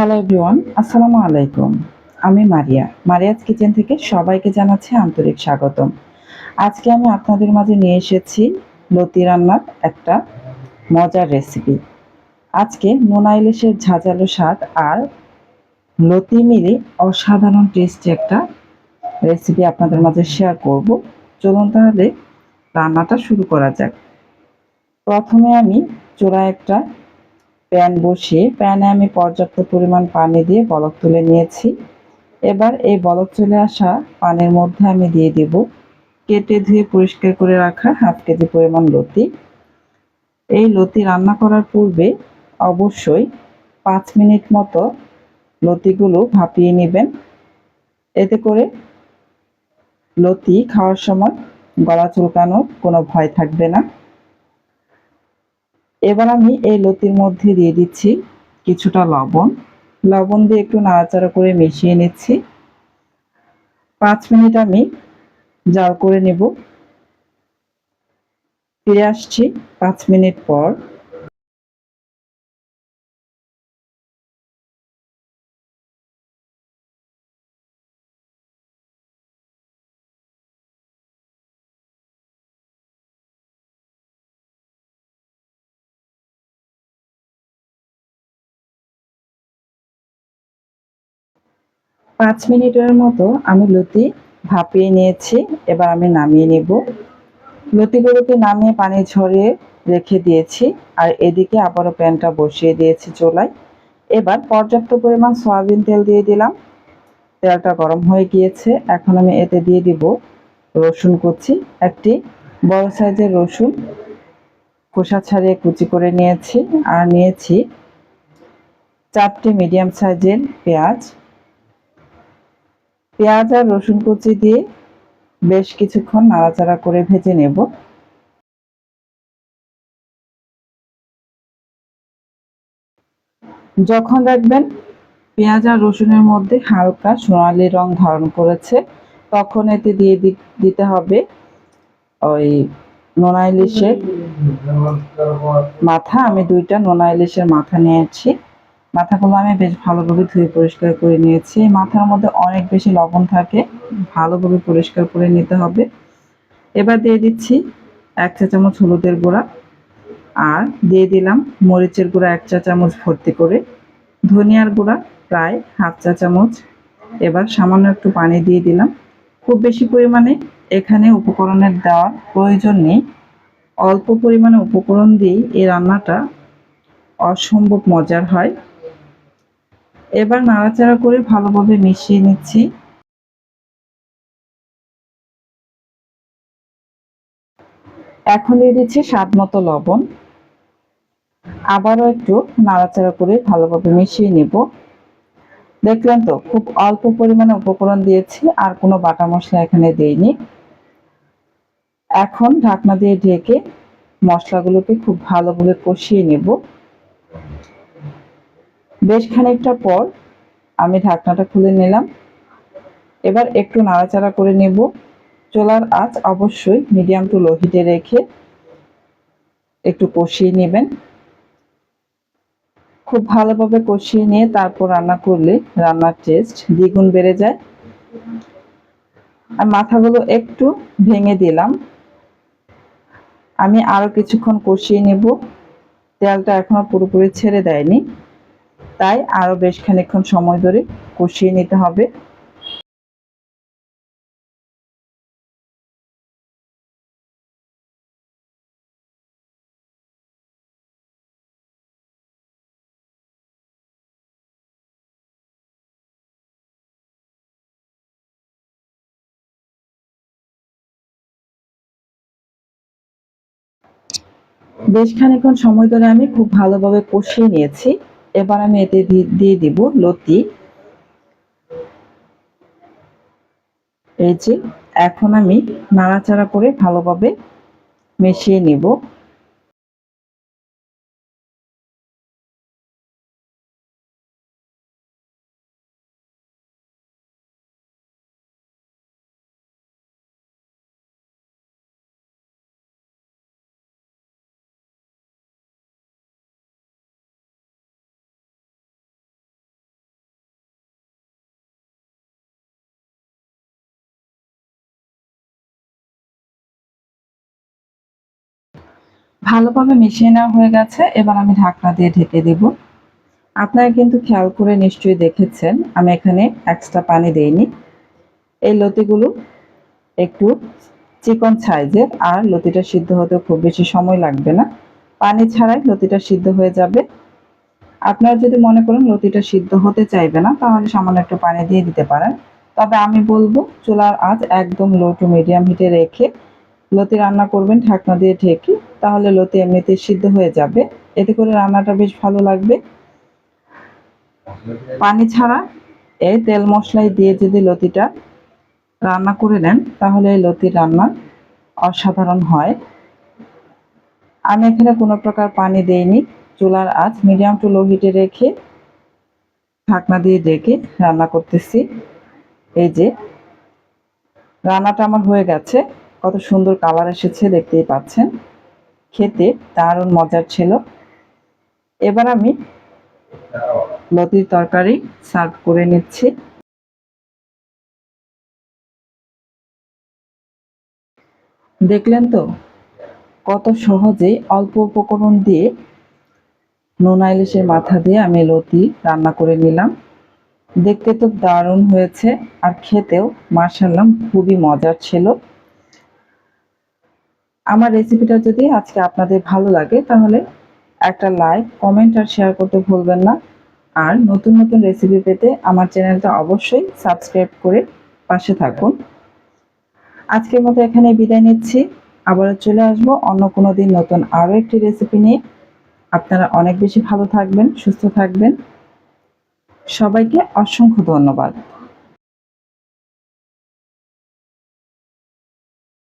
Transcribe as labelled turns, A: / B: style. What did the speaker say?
A: Hello everyone আসসালামু আলাইকুম। আমি মারিয়া, মারিয়াজ কিচেন থেকে সবাইকে জানাচ্ছি আন্তরিক স্বাগতম। আজকে আমি আপনাদের মাঝে নিয়ে এসেছি লতি রান্নার একটা মজার রেসিপি আজকে নোনা ইলিশের ঝাঁঝালো স্বাদ আর লতি মিলে অসাধারণ টেস্টি একটা রেসিপি আপনাদের মাঝে শেয়ার করব। চলুন তাহলে রান্নাটা শুরু করা যাক। প্রথমে আমি চোরা একটা প্যান বসিয়ে প্যানে আমি পর্যাপ্ত পরিমাণ পানি দিয়ে বলক তুলে নিয়েছি। এবার এই বলক চলে আসা পানির মধ্যে আমি দিয়ে দেব কেটে ধুয়ে পরিষ্কার করে রাখা হাফ কেজি পরিমাণ লতি। এই লতি রান্না করার পূর্বে অবশ্যই পাঁচ মিনিট মতো লতিগুলো ভাপিয়ে নেবেন। এতে করে লতি খাওয়ার সময় গলা চুলকানোর কোনো ভয় থাকবে না। এবার আমি এই লতির মধ্যে দিয়ে দিচ্ছি কিছুটা লবণ। লবণ দিয়ে একটু নাড়াচাড়া করে মিশিয়ে নিচ্ছি। পাঁচ মিনিট আমি জাল করে নেব। ফিরে আসছি পাঁচ মিনিট পর। পাঁচ মিনিটের মতো আমি লতি ভাপিয়ে নিয়েছি, এবার আমি নামিয়ে নেব। লতিগুলোকে নামিয়ে পানি ঝরিয়ে রেখে দিয়েছি, আর এদিকে আবারও প্যানটা বসিয়ে দিয়েছি চোলায়। এবার পর্যাপ্ত পরিমাণ সয়াবিন তেল দিয়ে দিলাম। তেলটা গরম হয়ে গিয়েছে, এখন আমি এতে দিয়ে দিব রসুন কুচি। একটি বড় সাইজের রসুন খোসা ছাড়িয়ে কুচি করে নিয়েছি, আর নিয়েছি চারটি মিডিয়াম সাইজের পেঁয়াজ। পেঁয়াজ আর রসুন কুচি দিয়ে বেশ কিছুক্ষণ নাড়াচাড়া করে ভেজে নেব। যখন দেখবেন পেঁয়াজ আর রসুনের মধ্যে হালকা সোনালি রং ধারণ করেছে, তখন এতে দিয়ে দিতে হবে ওই নোনা ইলিশের মাথা। আমি দুইটা নোনা ইলিশের মাথা নিয়েছি। মাথাগুলো আমি বেশ ভালোভাবে ধুয়ে পরিষ্কার করে নিয়েছি। মাথার মধ্যে অনেক বেশি লবণ থাকে, ভালোভাবে পরিষ্কার করে নিতে হবে। এবার দিয়ে দিচ্ছি এক চা চামচ হলুদের গুঁড়া আর দিয়ে দিলাম মরিচের গুঁড়া এক চা চামচ ভর্তি করে। ধনিয়ার গুঁড়া প্রায় হাফ চা চামচ। এবার সামান্য একটু পানি দিয়ে দিলাম। খুব বেশি পরিমাণে এখানে উপকরণের দেওয়ার প্রয়োজন নেই। অল্প পরিমাণে উপকরণ দিয়েই এই রান্নাটা অসম্ভব মজার হয়। এবার নাড়াচাড়া করে ভালোভাবে মিশিয়ে নিচ্ছি। এখন দিয়ে দিচ্ছি স্বাদ মতো লবণ। আবারও একটু নাড়াচাড়া করে ভালোভাবে মিশিয়ে নিব। দেখলেন তো, খুব অল্প পরিমাণে উপকরণ দিয়েছি, আর কোনো বাটা মশলা এখানে দেইনি। এখন ঢাকনা দিয়ে ঢেকে মশলাগুলোকে খুব ভালোভাবে কষিয়ে নেব। বেশ খানিকটা পর আমি ঢাকনাটা খুলে নিলাম। এবার একটু নাড়াচাড়া করে নেব। চোলার আঁচ অবশ্যই মিডিয়াম টু লো হিটে রেখে একটু কষিয়ে নেবেন। খুব ভালোভাবে কষিয়ে নিয়ে তারপর রান্না করলে রান্নার টেস্ট দ্বিগুণ বেড়ে যায়। আর মাথাগুলো একটু ভেঙে দিলাম। আমি আরও কিছুক্ষণ কষিয়ে নেব। তেলটা এখনও পুরোপুরি ছেড়ে দেয়নি। তাই আরও বেশ খানিক্ষণ সময় ধরে কষিয়ে নিতে হবে। বেশ খানিক্ষণ সময় ধরে আমি খুব ভালোভাবে কষিয়ে নিয়েছি। এবার আমি এতে দিয়ে দিব লতি। এই যে, এখন আমি নাড়াচাড়া করে ভালোভাবে মিশিয়ে নিব। ভালোভাবে মিশিয়ে নেওয়া হয়ে গেছে, এবার আমি ঢাকনা দিয়ে ঢেকে দেব। আপনারা কিন্তু খেয়াল করে নিশ্চয়ই দেখেছেন, আমি এখানে এক্সট্রা পানি দেইনি। এই লতিগুলো একটু চিকন সাইজের, আর লতিটা সিদ্ধ হতে খুব বেশি সময় লাগবে না। পানি ছাড়াই লতিটা সিদ্ধ হয়ে যাবে। আপনারা যদি মনে করেন লতিটা সিদ্ধ হতে চাইবে না, তাহলে সামান্য একটু পানি দিয়ে দিতে পারেন। তবে আমি বলব, চুলার আঁচ একদম লো টু মিডিয়াম হিটে রেখে লতি রান্না করবেন, ঢাকনা দিয়ে ঢেকে, তাহলে লতি এমনিতে সিদ্ধ হয়ে যাবে। এতে করে রান্নাটা বেশ ভালো লাগবে। পানি ছাড়া এই তেল মশলাই দিয়ে যদি লতিটা রান্না করে নেন, তাহলে এই লতির রান্না অসাধারণ হয়। আমি এখানে কোনো প্রকার পানি দেইনি। চুলার আঁচ মিডিয়াম টু লো হিটে রেখে ঢাকনা দিয়ে ডেকে রান্না করতেছি। এই যে, রান্নাটা আমার হয়ে গেছে। কত সুন্দর কালার এসেছে দেখতেই পাচ্ছেন। খেতে দারুণ মজার ছিল। এবার আমি লতির তরকারি সার্ভ করে নিচ্ছি। দেখলেন তো, কত সহজে অল্প উপকরণ দিয়ে নোনা ইলিশের মাথা দিয়ে আমি লতি রান্না করে নিলাম। দেখতে তো দারুণ হয়েছে আর খেতেও মার্শাল্লাম খুবই মজার ছিল। আমার রেসিপিটা যদি আজকে আপনাদের ভালো লাগে, তাহলে একটা লাইক কমেন্ট আর শেয়ার করতে ভুলবেন না। আর নতুন নতুন রেসিপি পেতে আমার চ্যানেলটা অবশ্যই সাবস্ক্রাইব করে পাশে থাকুন। আজকের মতো এখানে বিদায় নিচ্ছি। আবারও চলে আসব অন্য কোনো দিন নতুন আরও একটি রেসিপি নিয়ে। আপনারা অনেক বেশি ভালো থাকবেন, সুস্থ থাকবেন। সবাইকে অসংখ্য ধন্যবাদ।